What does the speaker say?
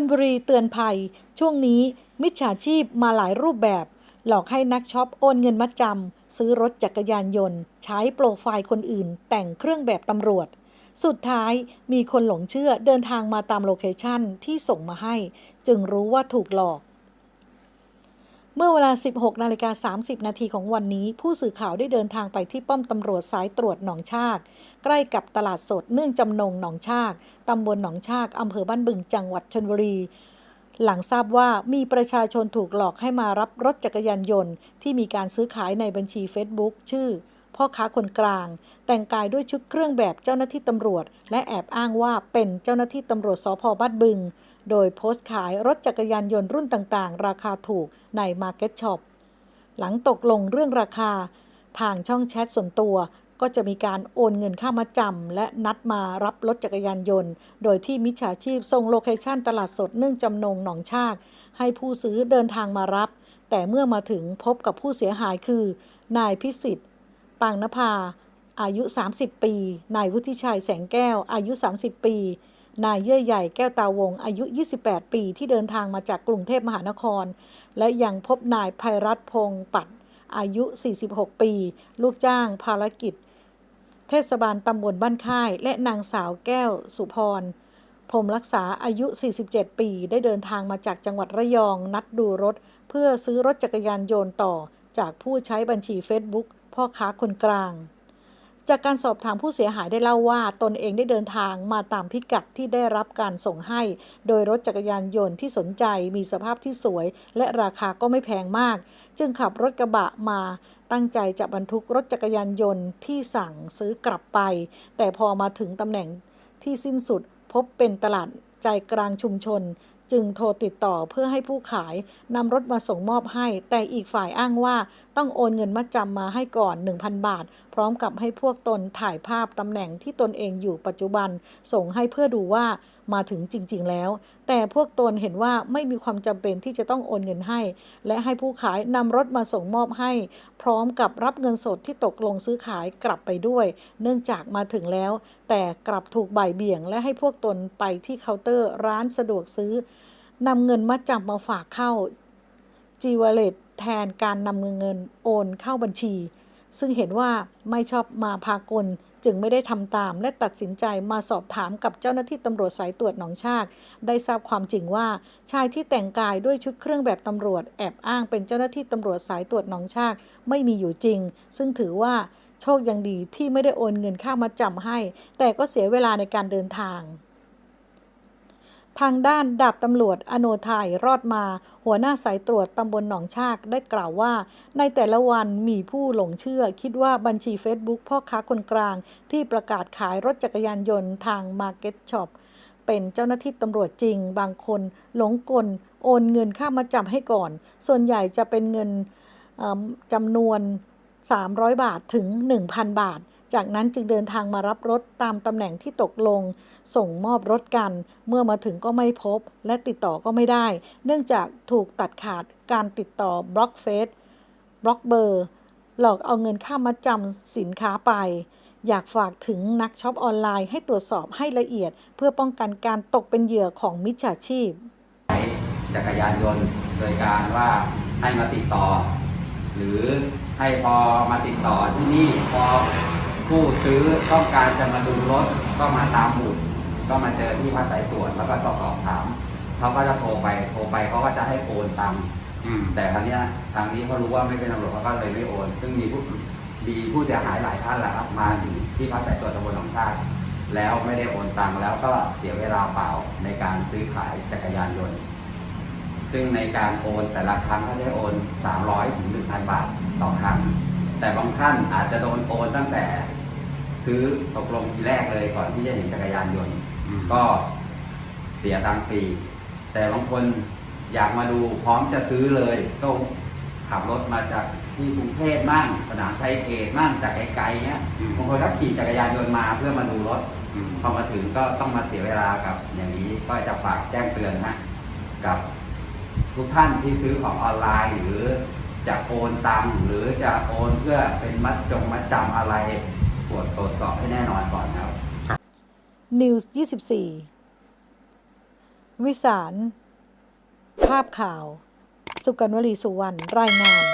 นบุรีเตือนภัย ช่วงนี้มิจฉาชีพมาหลายรูปแบบ หลอกให้นักช็อปโอนเงินมัดจำซื้อรถจักรยานยนต์ ใช้โปรไฟล์คนอื่น แต่งเครื่องแบบตำรวจ สุดท้ายมีคนหลงเชื่อเดินทางมาตามโลเคชั่นที่ส่งมาให้ จึงรู้ว่าถูกหลอก เมื่อเวลา 16นาฬิกา30 นาทีของวันนี้ ผู้สื่อข่าวได้เดินทางไปที่ป้อมตำรวจสายตรวจหนองชาก ใกล้กับตลาดสดเนื่องจำนงหนองชากตำบลหนองชากอำเภอบ้านบึงจังหวัดชนบุรี หลังทราบว่ามีประชาชนถูกหลอกให้มารับรถจักรยานยนต์ ที่มีการซื้อขายในบัญชี Facebook ชื่อ พ่อค้าคนกลาง แต่งกายด้วยชุดเครื่องแบบเจ้าหน้าที่ตำรวจ และแอบอ้างว่าเป็นเจ้าหน้าที่ตำรวจสพบ้านบึง โดยโพสต์ขายรถจักรยานยนต์รุ่นต่างๆ ราคาถูกใน Market Shop หลังตกลงเรื่องราคา ทางช่องแชทส่วนตัว ก็จะมีการโอนเงินค่ามาจำและนัดมารับรถจักรยานยนต์ โดยที่มิจฉาชีพส่งโลเคชันตลาดสดเนื่องจำนงหนองชาก ให้ผู้ซื้อเดินทางมารับ แต่เมื่อมาถึงพบกับผู้เสียหายคือ นายพิสิทธิ์ปางนภาอายุ 30 ปี นายวุฒิชัยแสงแก้ว อายุ 30 ปี นายเยื่อใหญ่แก้วตาวงอายุ 28 ปีที่เดินทางมาจากกรุงเทพมหานคร และยังพบนายภัยรัตพงษ์ปัดอายุ 46 ปี ลูกจ้างภารกิจ เทศบาลตำบลบ้านค่าย และนางสาวแก้วสุพรพรมรักษาอายุ 47 ปี ได้เดินทางมาจากจังหวัดระยองนัดดูรถ เพื่อซื้อรถจักรยานยนต์ต่อจากผู้ใช้บัญชี Facebook พ่อค้าคนกลาง จากการสอบถามผู้เสียหายได้เล่าว่า ตนเองได้เดินทางมาตามพิกัดที่ได้รับการส่งให้ โดยรถจักรยานยนต์ที่สนใจมีสภาพที่สวย และราคาก็ไม่แพงมาก จึงขับรถกระบะมาตั้งใจจะบรรทุกรถจักรยานยนต์ที่สั่งซื้อกลับไป แต่พอมาถึงตำแหน่งที่สิ้นสุดพบเป็นตลาดใจกลางชุมชน จึงโทรติดต่อเพื่อให้ผู้ขายนำรถมาส่งมอบให้ แต่อีกฝ่ายอ้างว่า ต้องโอนเงินมัดจำมาให้ก่อน 1,000 บาท พร้อมกับให้พวกตนถ่ายภาพตำแหน่งที่ตนเองอยู่ปัจจุบัน ส่งให้เพื่อดูว่ามาถึงจริง ๆ แล้ว แต่พวกตนเห็นว่าไม่มีความจำเป็นที่จะต้องโอนเงินให้ และให้ผู้ขายนำรถมาส่งมอบให้ พร้อมกับรับเงินสดที่ตกลงซื้อขายกลับไปด้วย เนื่องจากมาถึงแล้ว แต่กลับถูกบ่ายเบี่ยง และให้พวกตนไปที่เคาน์เตอร์ร้านสะดวกซื้อนำเงินมัดจำมาฝากเข้าจีวเลต แทนการนำเงินโอนเข้าบัญชี ซึ่งเห็นว่าไม่ชอบมาพากลจึงไม่ได้ทำตาม และตัดสินใจมาสอบถามกับเจ้าหน้าที่ตำรวจสายตรวจหนองชาก ได้ทราบความจริงว่าชายที่แต่งกายด้วยชุดเครื่องแบบตำรวจแอบอ้างเป็นเจ้าหน้าที่ตำรวจสายตรวจหนองชากไม่มีอยู่จริง ซึ่งถือว่าโชคยังดีที่ไม่ได้โอนเงินค่ามาจำให้ แต่ก็เสียเวลาในการเดินทาง ทางด้านดาบตำรวจอโนไทยรอดมา หัวหน้าสายตรวจตำบลหนองชากได้กล่าวว่า ในแต่ละวันมีผู้หลงเชื่อ คิดว่าบัญชี Facebook พ่อค้าคนกลาง ที่ประกาศขายรถจักรยานยนต์ทาง Market Shop เป็นเจ้าหน้าที่ตำรวจจริง บางคนหลงกล โอนเงินค่ามาจำให้ก่อน ส่วนใหญ่จะเป็นเงินจำนวน 300 บาทถึง 1,000 บาท จากนั้นจึงเดินทางมารับรถตามตำแหน่งที่ตกลง ส่งมอบรถกัน เมื่อมาถึงก็ไม่พบ และติดต่อก็ไม่ได้ เนื่องจากถูกตัดขาดการติดต่อบล็อกเฟซบล็อกเบอร์หลอกเอาเงินค่ามาจำสินค้าไป อยากฝากถึงนักช็อปออนไลน์ให้ตรวจสอบให้ละเอียด เพื่อป้องกันการตกเป็นเหยื่อของมิจฉาชีพใช้จักรยานยนต์โดยการว่าให้มาติดต่อ หรือให้พอมาติดต่อที่นี่พอ ผู้ซื้อต้องการจะมาดูรถก็มาตามหมุดก็มาเจอที่พักสายตรวจแล้วก็สอบถามเขาก็จะโทรไปโทรไปเขาก็จะให้โอนตังค์อืมแต่ครั้งนี้ยทางนี้เขารู้ว่าไม่เป็นตำรวจเขาก็เลยไม่โอน ซึ่งมีผู้มีผู้เสียหายหลายท่านแหละครับมาถึงที่พักสายตรวจตำบลหนองชาติแล้วไม่ได้โอนตังค์แล้วก็เสียเวลาเปล่าในการซื้อขายจักรยานยนต์ ซึ่งในการโอนแต่ละครั้งเขาได้โอน 300ถึง1,000 บาทต่อครั้งแต่บางท่านอาจจะโดนโอนตั้งแต่ ซื้อตกลงทีแรกเลยก่อนที่จะเห็นจักรยานยนต์อืมก็เสียตังค์ฟรีแต่บางคนอยากมาดูพร้อมจะซื้อเลยก็ขับรถมาจากที่กรุงเทพมั่งสนามชัยเขตมั่งจากไกลๆเนี้ยอืมบางคนก็ขี่จักรยานยนต์มาเพื่อมาดูรถอืมพอมาถึงก็ต้องมาเสียเวลากับอย่างนี้ก็จะฝากแจ้งเตือนนะกับทุกท่านที่ซื้อของออนไลน์หรือจะโอนตังค์หรือจะโอนเพื่อเป็นมัดจงมัดจำอะไรตร วจตรวจสอบให้แน่นอนก่อนครับ News 24 วิสาร ภาพข่าว สุกันวลีสุวรรณ รายงาน